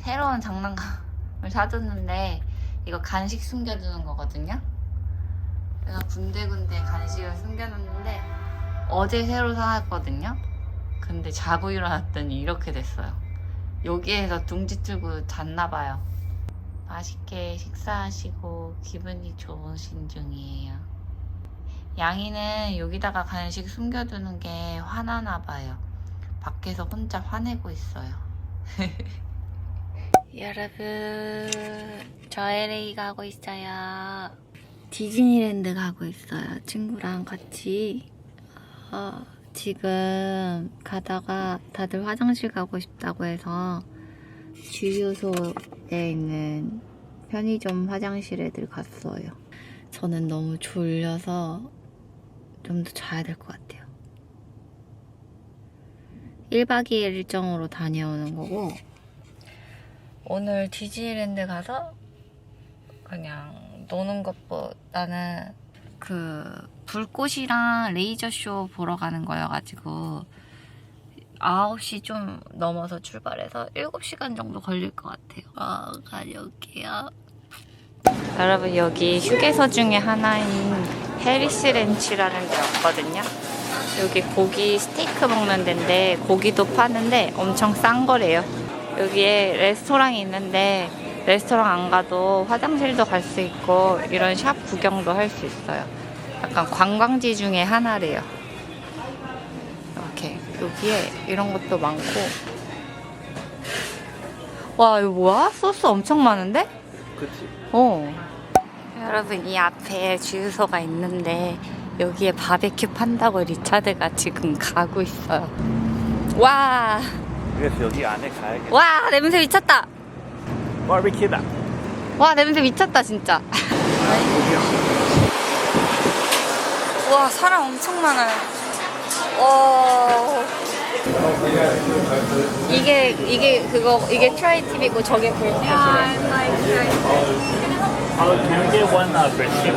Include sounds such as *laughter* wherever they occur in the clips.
새로운 장난감을 사줬는데 이거 간식 숨겨두는 거거든요. 제가 군데군데 간식을 숨겨놨는데 어제 새로 사왔거든요. 근데 자고 일어났더니 이렇게 됐어요. 여기에서 둥지 틀고 잤나 봐요. 맛있게 식사하시고 기분이 좋으신 중이에요. 양이는 여기다가 간식 숨겨두는 게 화나나 봐요. 밖에서 혼자 화내고 있어요. *laughs* 여러분, 저 LA 가고 있어요. 디즈니랜드 가고 있어요. 친구랑 같이. 어, 지금 가다가 다들 화장실 가고 싶다고 해서 주유소에 있는 편의점 화장실에들 갔어요. 저는 너무 졸려서 좀 더 자야 될 것 같아요. 1박 2일 일정으로 다녀오는 거고 오늘 디즈니랜드 가서 그냥 노는 것보다는 그 불꽃이랑 레이저쇼 보러 가는 거여가지고 9시 좀 넘어서 출발해서 7시간 정도 걸릴 것 같아요. 어, 가려올게요. 여러분 여기 휴게소 중에 하나인 해리스 렌치라는 데 왔거든요. 여기 고기 스테이크 먹는 데인데 고기도 파는데 엄청 싼 거래요. 여기에 레스토랑이 있는데 레스토랑 안 가도 화장실도 갈 수 있고 이런 샵 구경도 할 수 있어요. 약간 관광지 중에 하나래요. 이렇게 여기에 이런 것도 많고 와 이거 뭐야? 소스 엄청 많은데? 그치. 어. 여러분 이 앞에 주유소가 있는데 여기에 바베큐 판다고 리차드가 지금 가고 있어요. 와, 그래서 여기 안에 가야겠다. 와 냄새 미쳤다. 바비큐다. 와 냄새 미쳤다 진짜. 와 사람 엄청 많아요. 와. 이게 이게 그거 이게 트라이 팁이고 저게 불. Oh, can we get one uh, bread chip?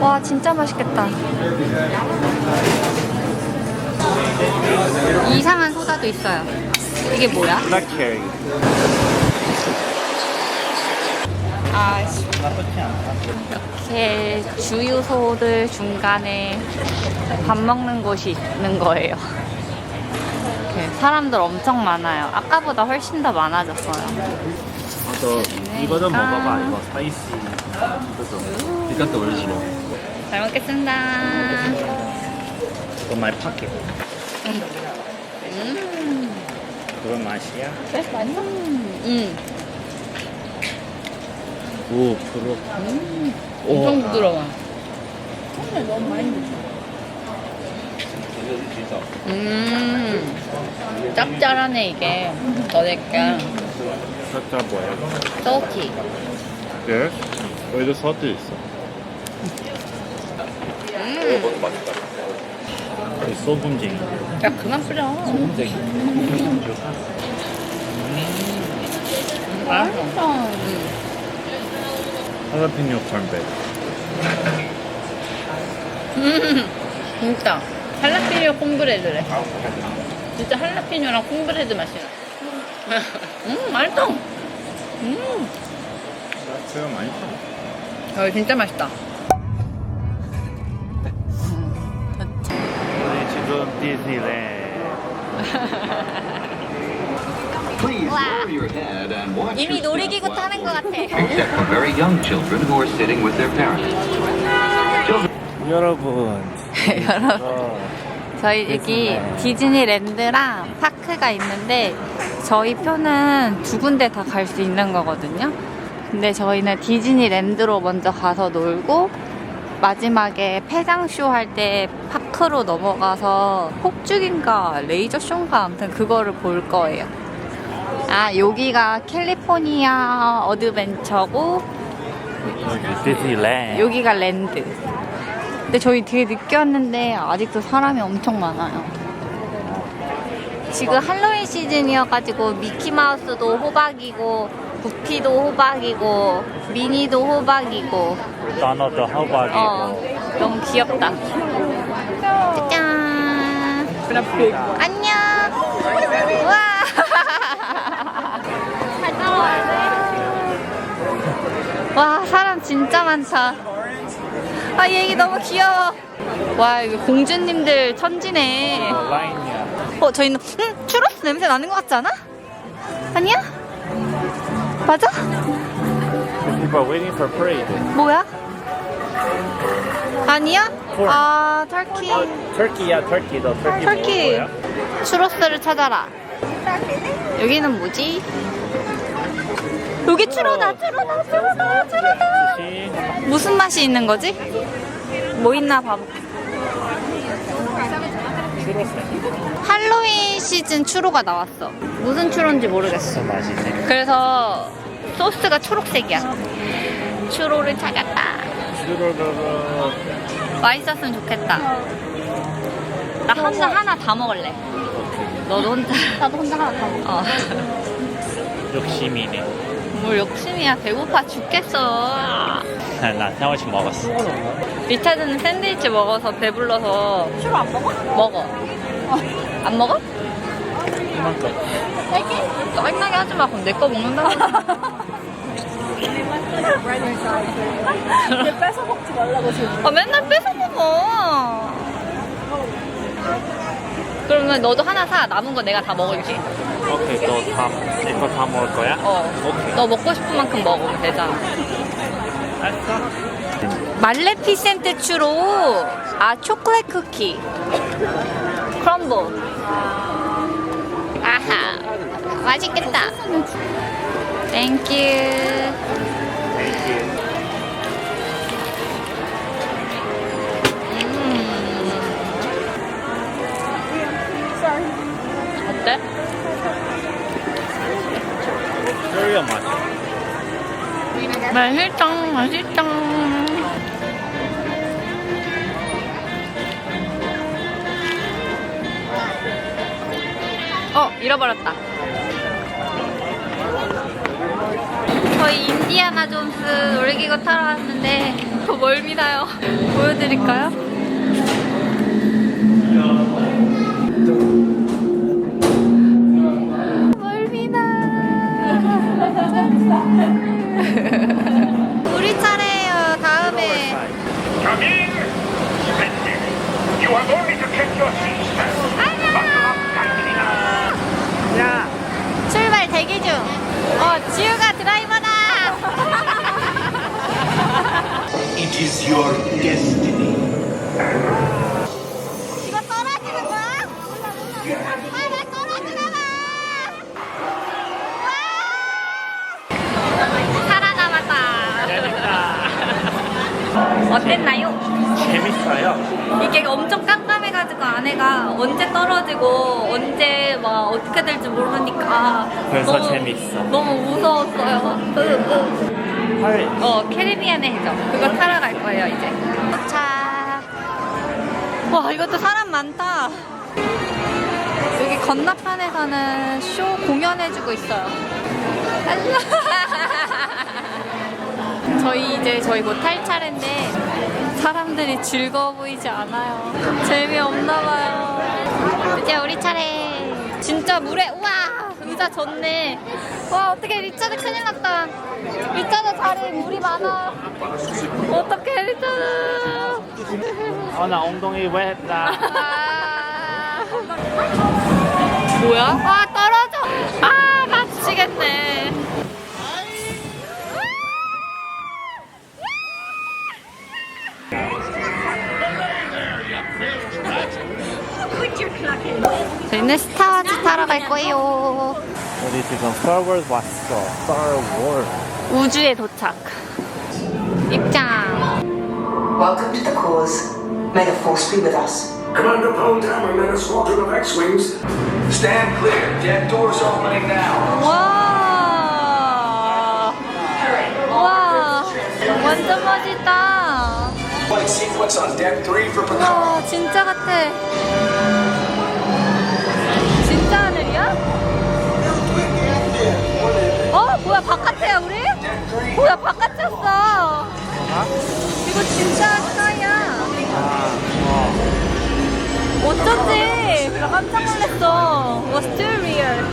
와 진짜 맛있겠다. 이상한 소다도 있어요. 이게 뭐야? Not carry. 아. 이렇게 주유소들 중간에 밥 먹는 곳이 있는 거예요. 이렇게 사람들 엄청 많아요. 아까보다 훨씬 더 많아졌어요. 저 이거 좀 먹어봐. 이거 스파이시. 그래서 이것도 올리시고. 잘 먹겠습니다. 이거 마이 파켓. 음, 그런 맛이야? 음, 오, 프로. 엄청 부드러워. 음, 짭짤하네 이게. 너네가 살짝 뭐야? 떡이. 네. 여기도 서도 있어. 음, 이 소금쟁이. 야 그만 뿌려. 소금쟁이. 맛있어. 음. 할라피뇨 콘백. 음, 진짜 할라피뇨 콩브레드래. 진짜 할라피뇨랑 콩브레드 맛이 나. 음, 맛있어. 음, 제가 많이 사. 어, 진짜 맛있다. 지금 디즈니랜드. Please lower your head and watch 이미 놀이기구 타는 것 같아. except for very young children who are sitting with their parents. Children 여러분. 여러분. 어, 저희 여기 디즈니랜드랑 파크가 있는데 저희 표는 두 군데 다 갈 수 있는 거거든요. 근데 저희는 디즈니랜드로 먼저 가서 놀고 마지막에 폐장쇼 할 때 파크로 넘어가서 폭죽인가 레이저쇼인가 아무튼 그거를 볼 거예요. 아 여기가 캘리포니아 어드벤처고 여기 디즈니랜드. 여기가 랜드. 근데 저희 되게 늦게 왔는데 아직도 사람이 엄청 많아요. 지금 할로윈 시즌이어가지고 미키마우스도 호박이고 부피도 호박이고 미니도 호박이고. 단어도 호박이고. 어, 너무 귀엽다. 짜잔 안녕. 우와 *laughs* 와 사람 진짜 많다. 아 얘기 너무 귀여워. 와 이거 공주님들 천지네. 어 저희는 음, 추러스 냄새 나는 것 같지 않아? 아니야? 맞아? People are waiting for parade. 뭐야? 아니야? 콜. 아, 터키. 어, 터키야, 터키. 너 터키 터키. 추로스를 찾아라. 여기는 뭐지? 여기 추로다, 추로다, 추로다, 추로다. 혹시 무슨 맛이 있는 거지? 뭐 있나 봐볼게. 할로윈 시즌 추로가 나왔어. 무슨 추로인지 모르겠어. 맛이지. 그래서 소스가 초록색이야. 추로를 찾았다. 맛있었으면 좋겠다. 나 혼자 하나 다 먹을래. 너도 혼자. 나도 혼자 하나 다 먹어. 어. 욕심이네. 뭘 욕심이야. 배고파 죽겠어. 나 태워씩 먹었어. 리차드는 샌드위치 먹어서 배불러서. 추로 안 먹어? 먹어. 안 먹어? 이만큼. 짜증나게 하지 마. 그럼 내 거 먹는다고. 근데 *laughs* 뺏어 먹지 말라고 지금. 아, 맨날 뺏어 먹어. 그러면 너도 하나 사. 남은 거 내가 다 먹을게. 오케이, 너 다, 이거 다 먹을 거야? 어. 오케이. 너 먹고 싶은 만큼 먹으면 되잖아. 알았어. 말레피센 트 추로. 아, 초콜릿 쿠키. 크럼블. 아하. 맛있겠다. 땡큐. 맛있다, 맛있다. 어, 잃어버렸다. 저희 인디아나 존스 놀이기구 타러 왔는데 더 멀미나요. 보여드릴까요? 어땠나요? 재밌어요. 이게 엄청 깜깜해가지고 안에가 언제 떨어지고 언제 막 어떻게 될지 모르니까 그래서 재밌어. 너무 무서웠어요. 으, 으. 헐. 어 캐리비안의 해적 그거 타러 갈 거예요 이제. 도착. 와 이것도 사람 많다. 여기 건너편에서는 쇼 공연해주고 있어요. 저희 이제 저희 뭐탈 차례인데 사람들이 즐거워 보이지 않아요. 재미없나 봐요. 이제 우리 차례. 진짜 물에 우와 의자 졌네. 와 어떻게 리차드 큰일 났다. 리차드 자리에 물이 많아. 어떡해 리차드. 어, 나 엉덩이 왜 했다. 아. 뭐야? 아 떨어져. 아 미치겠네. 저희는 스타워즈 타러 갈 거예요. 우리 지금 스타워즈 왔어. 스타워즈. 우주에 도착. 입장. Welcome to the cause. May the force be with us. Commander Poldhammer led a squadron of X-Wings. Stand clear. Deck doors opening now. 와. 와. 완전 멋있다. Flight sequence on deck three for. 와, 진짜 같아. 뭐야, 바깥이야, 우리? 뭐야, 바깥이었어. 이거 진짜 스카이야. 아, 어. 어쩐지. 나 깜짝 놀랐어. Was still real.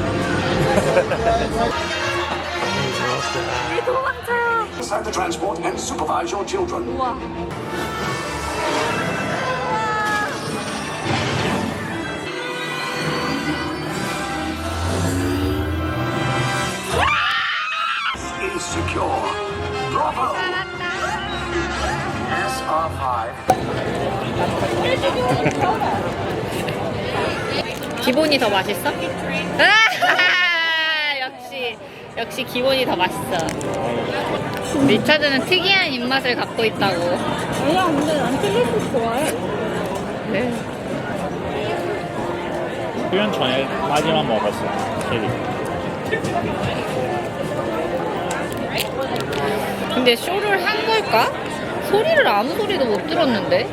우리 도망쳐요. Start the transport and supervise your children. is secure. Bravo! SR5 기본이 더 맛있어? 아, 역시 역시 기본이 더 맛있어. 리차드는 특이한 입맛을 갖고 있다고. 아니야, 근데 난 킬리스 좋아해. 네. 훈련 전에 마지막 먹었어. 캐리. 근데 쇼를 한 걸까? 소리를 아무 소리도 못 들었는데.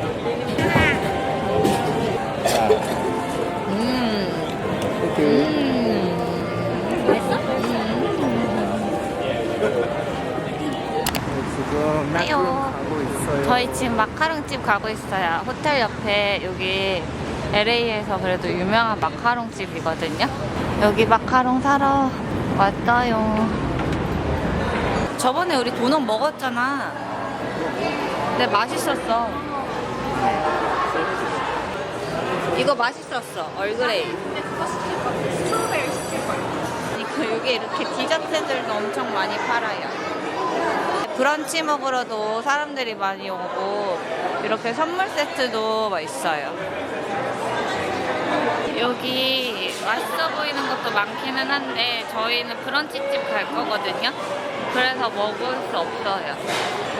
음. 음. 맛있어? 지금 아요. 저희 지금 마카롱집 가고 있어요. 호텔 옆에 여기 LA에서 그래도 유명한 마카롱집이거든요. 여기 마카롱 사러 왔어요. 저번에 우리 도넛 먹었잖아. 근데 맛있었어. 이거 맛있었어. 얼그레이. 이거 여기 이렇게 디저트들도 엄청 많이 팔아요. 브런치 먹으러도 사람들이 많이 오고 이렇게 선물 세트도 막 있어요. 여기 맛있어 보이는 것도 많기는 한데 저희는 브런치집 갈 거거든요. 그래서 먹을 수 없어요.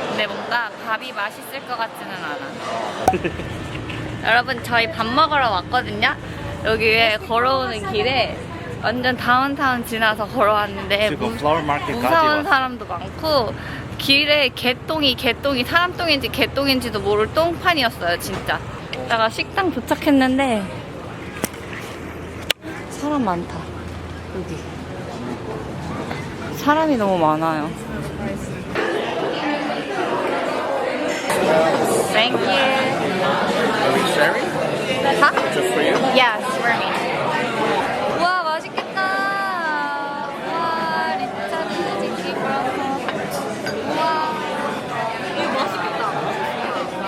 근데 뭔가 밥이 맛있을 것 같지는 않아. *laughs* 여러분 저희 밥 먹으러 왔거든요. 여기 에 걸어오는 길에 완전 다운타운 지나서 걸어왔는데 무- 무서운. 사람도 많고 길에 개똥이 개똥이 사람똥인지 개똥인지도 모를 똥판이었어요 진짜. 이따가 식당 도착했는데 사람 많다 여기 사람이 너무 많아요. Thank you. Are we sharing? Huh? Just for you? Yes, for me. 우와 맛있겠다. 와 리차드 치킨 브라보. 우와 이거 맛있겠다.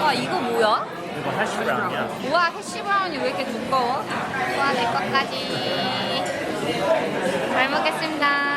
와 이거 뭐야? 이거 하시 브라운이야. 우와 해시 브라운이 왜 이렇게 두꺼워? 우와 내 것까지. 잘 먹겠습니다.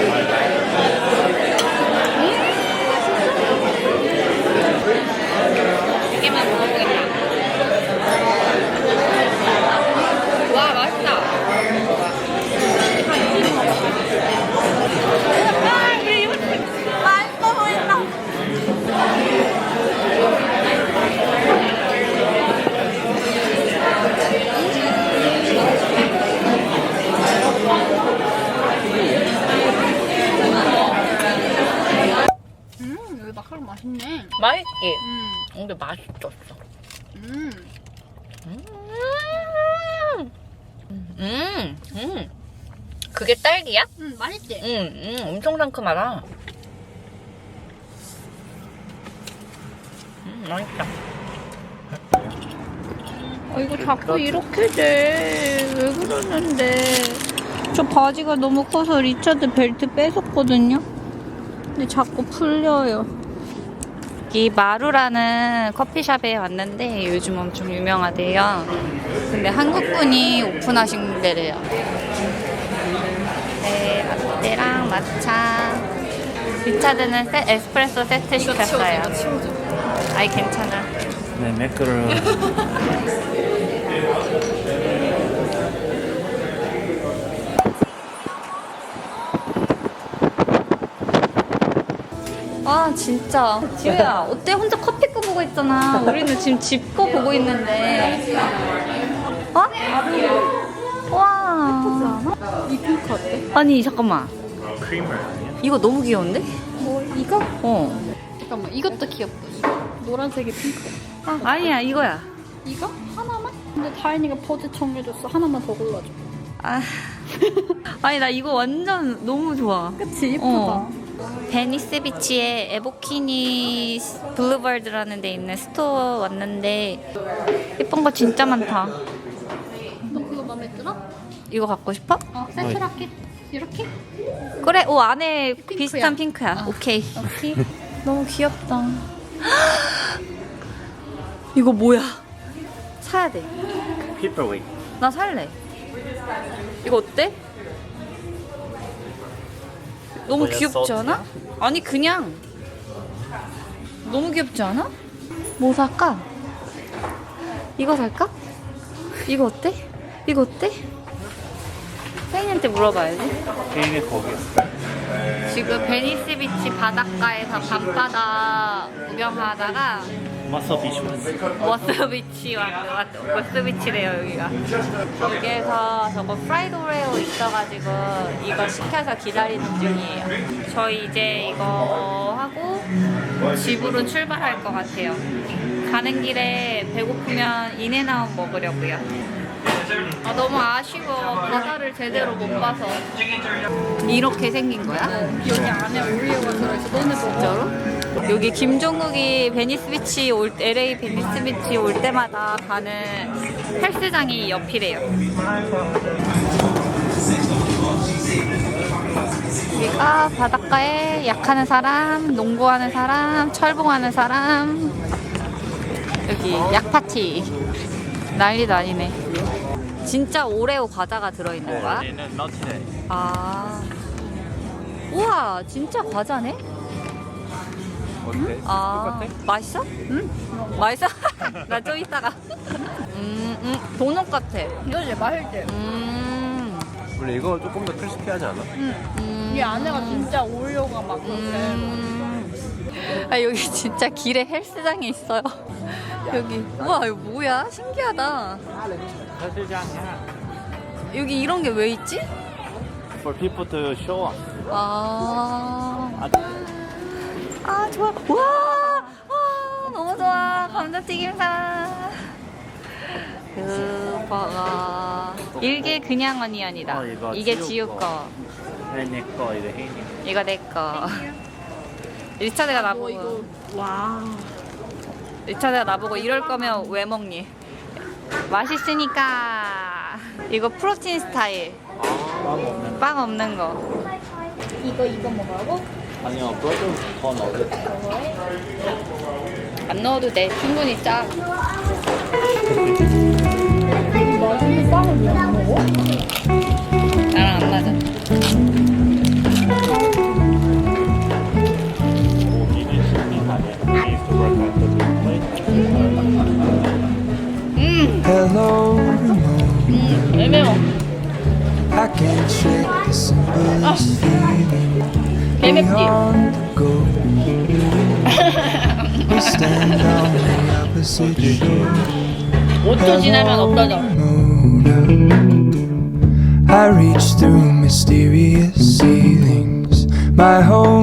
두 개만 먹어보겠다. 와 맛있다. 맛있어 보인다. 음, 여기 마카롱 맛있네. 맛있지? 음, 근데 맛있었어. 음. 음, 음, 음. 그게 딸기야? 음, 맛있지? 음, 음, 엄청 상큼하다. 음, 맛있다. 아, 이거 자꾸 이렇게 돼. 왜 그러는데. 저 바지가 너무 커서 리차드 벨트 뺏었거든요. 근데 자꾸 풀려요. 이 마루라는 커피숍에 왔는데 요즘 엄청 유명하대요. 근데 한국분이 오픈하신 데래요. 네, 라떼랑 matcha. 리차드는 세- 에스프레소 세트 시켰어요. 아이 괜찮아. 네, 매크를 *laughs* 아 진짜 지우야 어때 혼자 커피 거 보고 있잖아 우리는 지금 집거 보고 있는데 어? 와이 핑크 어때? 아니 잠깐만 크리머 아니야? 이거 너무 귀여운데? 뭐, 이거? 어 잠깐만, 이것도 귀엽다. 노란색이 핑크. 아, 아니야 이거야 이거? 하나만? 근데 다인이가 포즈 정해줬어. 하나만 더 골라줘. 아 아니 나 이거 완전 너무 좋아 그치? 예쁘다. 어. 베니스 비치에 에보키니 블루버드라는 데 있는 스토어 왔는데 예쁜 거 진짜 많다 너 그거 마음에 들어? 이거 갖고 싶어? 어, 세트로 할게. 이렇게? 그래, 오 안에 핑크야. 비슷한 핑크야. 어. 오케이. 오케이. *laughs* 너무 귀엽다. *gasps* 이거 뭐야? 사야 돼. 페이퍼웨이. 나 살래. 이거 어때? 너무 뭐야, 귀엽지? 않아? 아니 그냥 너무 귀엽지 않아? 뭐 살까? 이거 살까? 이거 어때? 이거 어때? 혜인한테 물어봐야지. 케인이 거기. 지금 베니스 비치 바닷가에서 밤바다 구경하다가 마서 비슈. 워스 비치 왔 워스 비치래요 여기가. 여기에서 저거 프라이드 오레오 있어가지고 이거 시켜서 기다리는 중이에요. 저희 이제 이거 하고 집으로 출발할 것 같아요. 가는 길에 배고프면 인앤아웃 먹으려고요. 아, 너무 아쉬워. 바다를 제대로 못 봐서. 이렇게 생긴 거야? 여기 안에 오리오가 들어있어. 너네 먹어. 진짜로? 여기 김종국이 베니스 비치 올 LA 베니스 비치 올 때마다 가는 헬스장이 옆이래요. 여기가 바닷가에 약하는 사람, 농구하는 사람, 철봉하는 사람. 여기 약 파티. 난리도 아니네. 진짜 오레오 과자가 들어있는 거야? 얘는 너티네. 아. 우와, 진짜 과자네? 어때? 아, 맛있어? 응? 맛있어? *laughs* 나 좀 이따가. 음, 음, 도넛 같아. 이거지, 맛있지? 음, 원래 이거 조금 더 크리스피하지 않아? 음. 이 안에가 진짜 오리오가 막 그렇게. 음. 아, 여기 진짜 길에 헬스장이 있어요. *laughs* 여기. 우와, 이거 뭐야? 신기하다. 헬스장이야. 여기 이런 게 왜 있지? For people to show off. 아. 아, 아 좋아. 와, 와 너무 좋아. 감자튀김사. 그거가 이게 그냥 어니언이다. 어, 이거 이게 지우 지우 거. 거. 내 거, 이거 혜인이. 이거 내 거. 리차드가 나보고. 이거, 와. 리차드가 나보고 이럴 거면 왜 먹니? 맛있으니까. 이거 프로틴 스타일. 빵 없는 거. 이거, 이거 먹으라고? 아니요, 브로드 더 넣어도 안 넣어도 돼. 충분히 짜. 맛있는 빵을 왜안 먹어? 5초 지나면 없어져 I reach through mysterious ceilings. My only hope